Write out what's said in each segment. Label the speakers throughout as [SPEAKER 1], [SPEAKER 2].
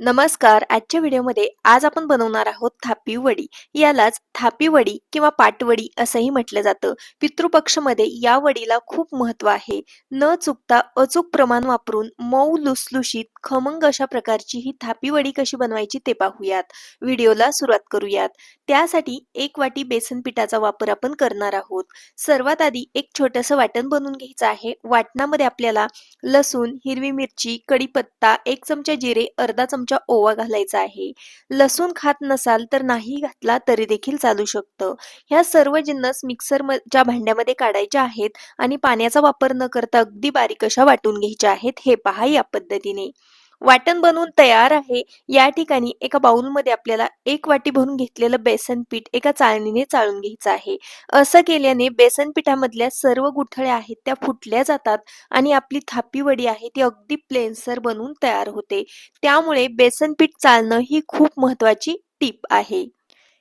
[SPEAKER 1] नमस्कार. आजच्या व्हिडिओमध्ये आज आपण बनवणार आहोत थापी वडी. यालाच थापी वडी किंवा पाटवडी असंही म्हटलं जातं. पितृपक्षमध्ये या वडीला खूप महत्त्व आहे. न चुकता अचूक प्रमाण वापरून मऊ लुसलुशीत खमंग अशा प्रकारची ही थापी वडी कशी बनवायची ते पाहूयात. व्हिडिओला सुरुवात करूयात. त्यासाठी एक वाटी बेसन पिठाचा वापर आपण करणार आहोत. सर्वात आधी एक छोटंसं वाटण बनवून घ्यायचं आहे. वाटणामध्ये आपल्याला लसूण हिरवी मिरची कढीपत्ता एक चमचा जिरे अर्धा चमचा ओवा घालायचा आहे. लसूण खात नसाल तर नाही घातला तरी देखील चालू शकतं. ह्या सर्व जिन्नस मिक्सर च्या भांड्यामध्ये काढायच्या आहेत आणि पाण्याचा वापर न करता अगदी बारीक अशा वाटून घ्यायच्या आहेत हे पहा या पद्धतीने. वाटण बनवून तयार आहे. या ठिकाणी एका बाउलमध्ये आपल्याला एक वाटी भरून घेतलेलं बेसन पीठ एका चाळणीने चाळून घ्यायचं आहे. असं केल्याने बेसन पिठामधल्या सर्व गुठळ्या आहेत त्या फुटल्या जातात आणि आपली थापी वडी आहे ती अगदी प्लेनसर बनवून तयार होते. त्यामुळे बेसन पीठ चालणं ही खूप महत्वाची टीप आहे.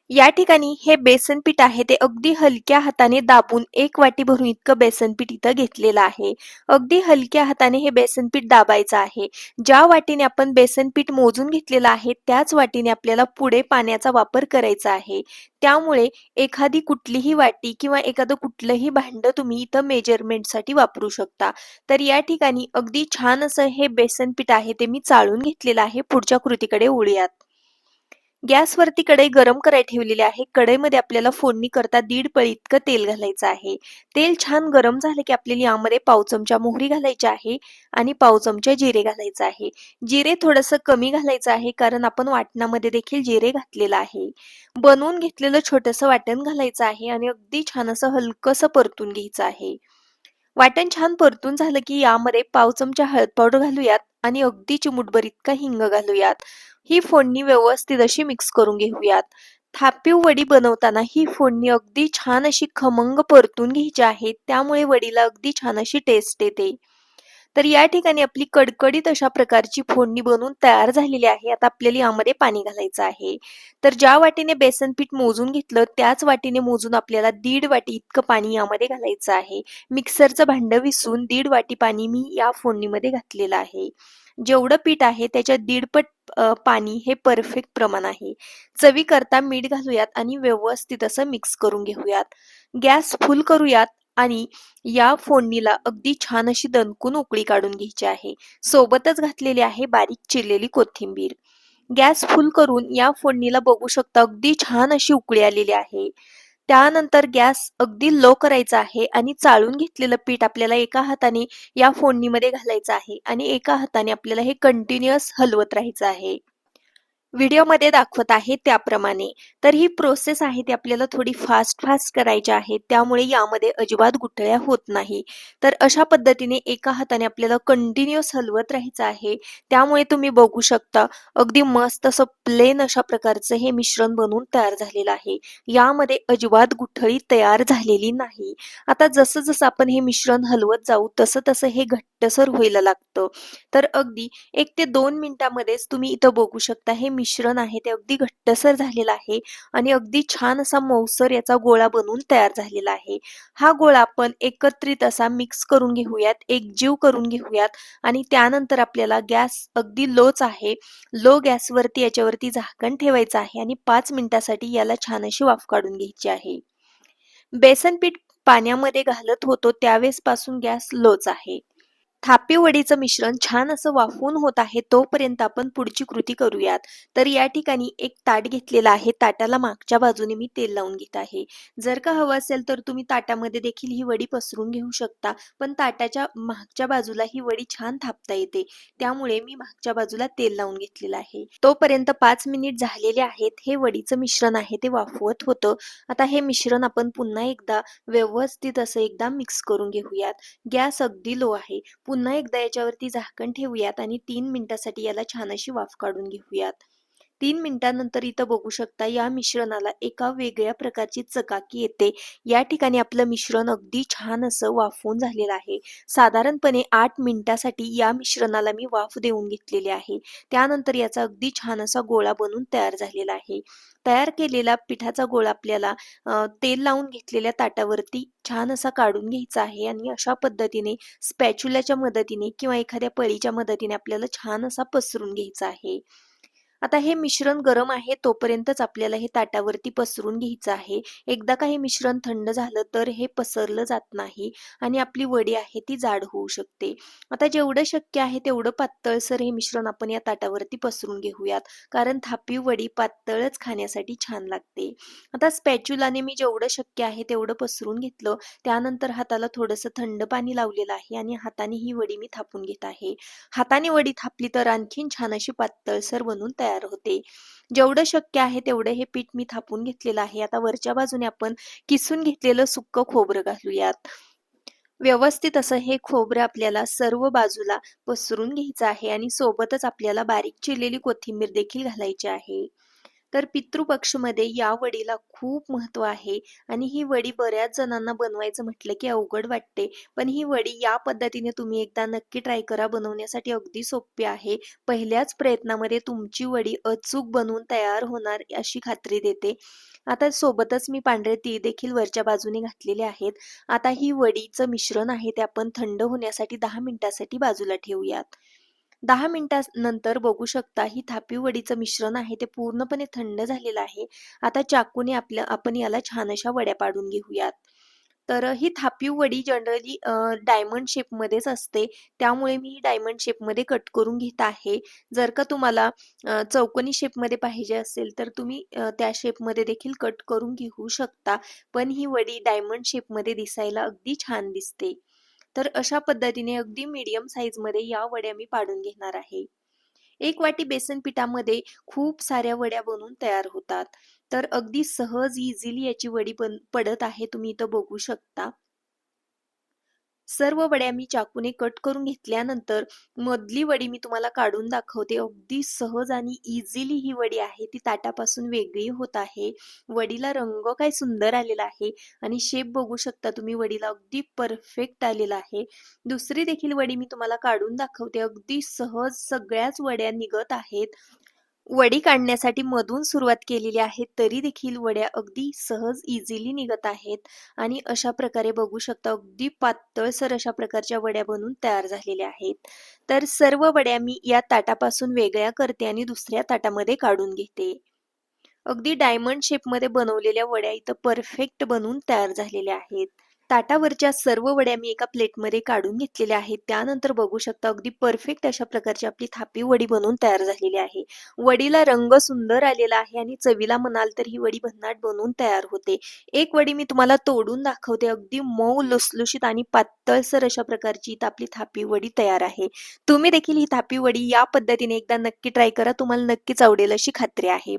[SPEAKER 1] या ठिकाणी हे बेसन पीठ आहे ते अगदी हलक्या हाताने दाबून एक वाटी भरून इतकं बेसन पीठ इथं घेतलेलं आहे. अगदी हलक्या हाताने हे बेसन पीठ दाबायचं आहे. ज्या वाटीने आपण बेसन पीठ मोजून घेतलेलं आहे त्याच वाटीने आपल्याला पुढे पाण्याचा वापर करायचा आहे. त्यामुळे एखादी कुठलीही वाटी किंवा एखादं कुठलंही भांड तुम्ही इथं मेजरमेंटसाठी वापरू शकता. तर या ठिकाणी अगदी छान असं हे बेसन पीठ आहे ते मी चाळून घेतलेलं आहे. पुढच्या कृतीकडे वळूयात. गॅसवरती कढई गरम करायला ठेवलेली आहे. कढईमध्ये आपल्याला फोडणी करता दीड पळी इतकं तेल घालायचं आहे. तेल छान गरम झालं की आपल्याला यामध्ये पाव चमचा मोहरी घालायची आहे आणि पाव चमचा जिरे घालायचं आहे. जिरे थोडंसं कमी घालायचं आहे कारण आपण वाटणामध्ये देखील जिरे घातलेलं आहे. बनवून घेतलेलं छोटंसं वाटण घालायचं आहे आणि अगदी छान असं हलकंसं परतून घ्यायचं आहे. वाटण छान परतून झालं की यामध्ये पाव चमचा हळद पावडर घालूयात आणि अगदी चिमुटभर इतका हिंग घालूयात. ही फोडणी व्यवस्थित अशी मिक्स करून घेऊयात. थापीव वडी बनवताना ही फोडणी अगदी छान अशी खमंग परतून घ्यायची आहे. त्यामुळे वडीला अगदी छान अशी टेस्ट येते. तर या ठिकाणी आपली कडकडीत अशा प्रकारची फोडणी बनवून तयार झालेली आहे. आता आपल्याला यामध्ये पाणी घालायचं आहे. तर ज्या वाटीने बेसन पीठ मोजून घेतलं त्याच वाटीने मोजून आपल्याला दीड वाटी इतकं पाणी यामध्ये घालायचं आहे. मिक्सरचं भांड विसून दीड वाटी पाणी मी या फोडणीमध्ये घातलेलं आहे. जेवढं पीठ आहे त्याच्या दीडपट पाणी हे परफेक्ट प्रमाण आहे. चवी करता मीठ घालूयात आणि व्यवस्थित असं मिक्स करून घेऊयात. गॅस फुल करूयात आणि या फोडणीला अगदी छान अशी दणकून उकळी काढून घ्यायची आहे. सोबतच घातलेली आहे बारीक चिरलेली कोथिंबीर. गॅस फुल करून या फोडणीला बघू शकता अगदी छान अशी उकळी आलेली आहे. त्यानंतर गॅस अगदी लो करायचा आहे आणि चाळून घेतलेलं पीठ आपल्याला एका हाताने या फोडणीमध्ये घालायचं आहे आणि एका हाताने आपल्याला हे कंटिन्युअस हलवत राहायचं आहे. व्हिडिओमध्ये दाखवत आहे त्याप्रमाणे. तर ही प्रोसेस आहे ती आपल्याला थोडी फास्ट फास्ट करायची आहे. त्यामुळे यामध्ये अजिबात गुठळ्या होत नाही. तर अशा पद्धतीने एका हाताने आपल्याला कंटिन्युअस हलवत राहायचं आहे. त्यामुळे तुम्ही बघू शकता अगदी मस्त असं प्लेन अशा प्रकारचं हे मिश्रण बनवून तयार झालेलं आहे. यामध्ये अजिबात गुठळी तयार झालेली नाही. आता जसं जसं आपण हे मिश्रण हलवत जाऊ तसं तसं हे घट्टसर व्हायला लागतं. तर अगदी एक ते दोन मिनिटामध्येच तुम्ही इथं बघू शकता हे मिश्रण मिश्रण आहे ते अगदी घट्टसर झालेलं आहे आणि अगदी छान असा मौसर याचा गोळा बनवून तयार झालेला आहे. हा गोळा आपण एकत्रित असा मिक्स करून घेऊयात एकजीव करून घेऊयात आणि त्यानंतर आपल्याला गॅस अगदी लोच आहे. लो गॅसवरती याच्यावरती झाकण ठेवायचं आहे आणि पाच मिनिटासाठी याला छान अशी वाफ काढून घ्यायची आहे. बेसन पीठ पाण्यामध्ये घालत होतो त्यावेळेस पासून गॅस लोच आहे. थापी वडीचं मिश्रण छान असं वाफवून होत आहे तोपर्यंत आपण पुढची कृती करूयात. तर या ठिकाणी एक ताट घेतलेला आहे ताटाला मागच्या बाजूने मी तेल लावून घेत आहे. जर का हवं असेल तर तुम्ही ताटामध्ये देखील ही वडी पसरून घेऊ शकता पण ताटाच्या मागच्या बाजूला ही वडी छान थापता येते. त्यामुळे मी मागच्या बाजूला तेल लावून घेतलेलं आहे. तोपर्यंत पाच मिनिट झालेले आहेत हे वडीचं मिश्रण आहे ते वाफवत होतं. आता हे मिश्रण आपण पुन्हा एकदा व्यवस्थित असं एकदा मिक्स करून घेऊयात. गॅस अगदी लो आहे. पुन्हा एकदा याच्यावरती झाकण ठेवूयात आणि तीन मिनिटासाठी याला छान अशी वाफ काढून घेऊयात. तीन मिनिटांनंतर इथं बघू शकता या मिश्रणाला एका वेगळ्या प्रकारची चकाकी येते. या ठिकाणी आपलं मिश्रण अगदी छान असं वाफवून झालेलं आहे. साधारणपणे आठ मिनिटासाठी या मिश्रणाला मी वाफ देऊन घेतलेले आहे. त्यानंतर याचा अगदी छान असा गोळा बनून तयार झालेला आहे. तयार केलेला पिठाचा गोळा आपल्याला तेल लावून घेतलेल्या ताटावरती छान असा काढून घ्यायचा आहे आणि अशा पद्धतीने स्पॅच्युलाच्या मदतीने किंवा एखाद्या पळीच्या मदतीने आपल्याला छान असा पसरून घ्यायचा आहे. आता हे मिश्रण गरम आहे तोपर्यंतच आपल्याला हे ताटावरती पसरून घ्यायचं आहे. एकदा का हे मिश्रण थंड झालं तर हे पसरलं जात नाही आणि आपली वडी आहे ती जाड होऊ शकते. आता जेवढं शक्य आहे तेवढं पातळसर हे मिश्रण आपण या ताटावरती पसरून घेऊयात कारण थापी वडी पातळच खाण्यासाठी छान लागते. आता स्पॅच्युलाने मी जेवढं शक्य आहे तेवढं पसरून घेतलं. त्यानंतर हाताला थोडंसं थंड पाणी लावलेलं आहे आणि हाताने ही वडी मी थापून घेत आहे. हाताने वडी थापली तर आणखीन छान अशी पातळसर बनून तयार होते. जेवढं शक्य आहे तेवढं हे पीठ मी थापून घेतलेलं आहे. आता वरच्या बाजूने आपण किसून घेतलेलं सुक्क खोबरं घालूयात. व्यवस्थित असं हे खोबरं आपल्याला सर्व बाजूला पसरून घ्यायचं आहे आणि सोबतच आपल्याला बारीक चिरलेली कोथिंबीर देखील घालायची आहे. तर पितृपक्षमध्ये या वडीला खूप महत्त्व आहे. आणि ही वडी बऱ्याच जणांना बनवायचं म्हटलं की अवघड वाटते. पण ही वडी या पद्धतीने तुम्ही एकदा नक्की ट्राय करा. बनवण्यासाठी अगदी सोपी आहे. पहिल्याच प्रयत्नामध्ये तुमची वडी अचूक बनवून तयार होणार अशी खात्री देते. आता सोबतच मी पांढरे तीळ देखील वरच्या बाजूने घातलेले आहेत. आता ही वडीचं मिश्रण आहे ते आपण थंड होण्यासाठी दहा मिनिटासाठी बाजूला ठेवूयात. दहा मिनिटानंतर बघू शकता ही थापी वडीचं मिश्रण आहे ते पूर्णपणे थंड झालेलं आहे. आता चाकूने आपल्या आपण याला छान अशा वड्या पाडून घेऊयात. तर ही थापी वडी जनरली डायमंड शेपमध्येच असते. त्यामुळे मी डायमंड शेपमध्ये कट करून घेत आहे. जर का तुम्हाला चौकोनी शेपमध्ये पाहिजे असेल तर तुम्ही त्या शेपमध्ये देखील कट करून घेऊ शकता. पण ही वडी डायमंड शेपमध्ये दिसायला अगदी छान दिसते. तर अशा पद्धतीने अगदी मीडियममध्ये या वड्या मी पाडून घेणार आहे. एक वाटी बेसन पिठामध्ये खूप साऱ्या वड्या बनवून तयार होतात. तर अगदी सहज इझिली याची वडी पडत आहे तुम्ही इथं बघू शकता. सर्व वड्या मी चाकूने कट करून घेतल्यानंतर मधली वडी मी तुम्हाला काढून दाखवते. अगदी सहज आणि इझिली ही वडी आहे. ती ताटापासून वेगळी होत आहे. वडीला रंग काय सुंदर आलेला आहे आणि शेप बघू शकता तुम्ही. वडीला अगदी परफेक्ट आलेला आहे. दुसरी देखील वडी मी तुम्हाला काढून दाखवते. अगदी सहज सगळ्याच वड्या निघत आहेत. वडी काढण्यासाठी मधून सुरुवात केलेली आहे तरी देखील वड्या अगदी सहज इझिली निघत आहेत. आणि अशा प्रकारे बघू शकता अगदी पातळसर अशा प्रकारच्या वड्या बनून तयार झालेल्या आहेत. तर सर्व वड्या मी या ताटापासून वेगळ्या करते आणि दुसऱ्या ताटामध्ये काढून घेते. अगदी डायमंड शेपमध्ये बनवलेल्या वड्या इथं परफेक्ट बनवून तयार झालेल्या आहेत. ताटावरच्या सर्व वड्या मी एका प्लेटमध्ये काढून घेतलेल्या आहेत. त्यानंतर बघू शकता अगदी परफेक्ट अशा प्रकारची आपली थापी वडी बनवून तयार झालेली आहे. वडीला रंग सुंदर आलेला आहे आणि चवीला म्हणाल तर ही वडी भन्नाट बनवून तयार होते. एक वडी मी तुम्हाला तोडून दाखवते. अगदी मऊ लुसलुशीत आणि पातळसर अशा प्रकारची आपली थापी वडी तयार आहे. तुम्ही देखील ही थापी वडी या पद्धतीने एकदा नक्की ट्राय करा. तुम्हाला नक्कीच आवडेल अशी खात्री आहे.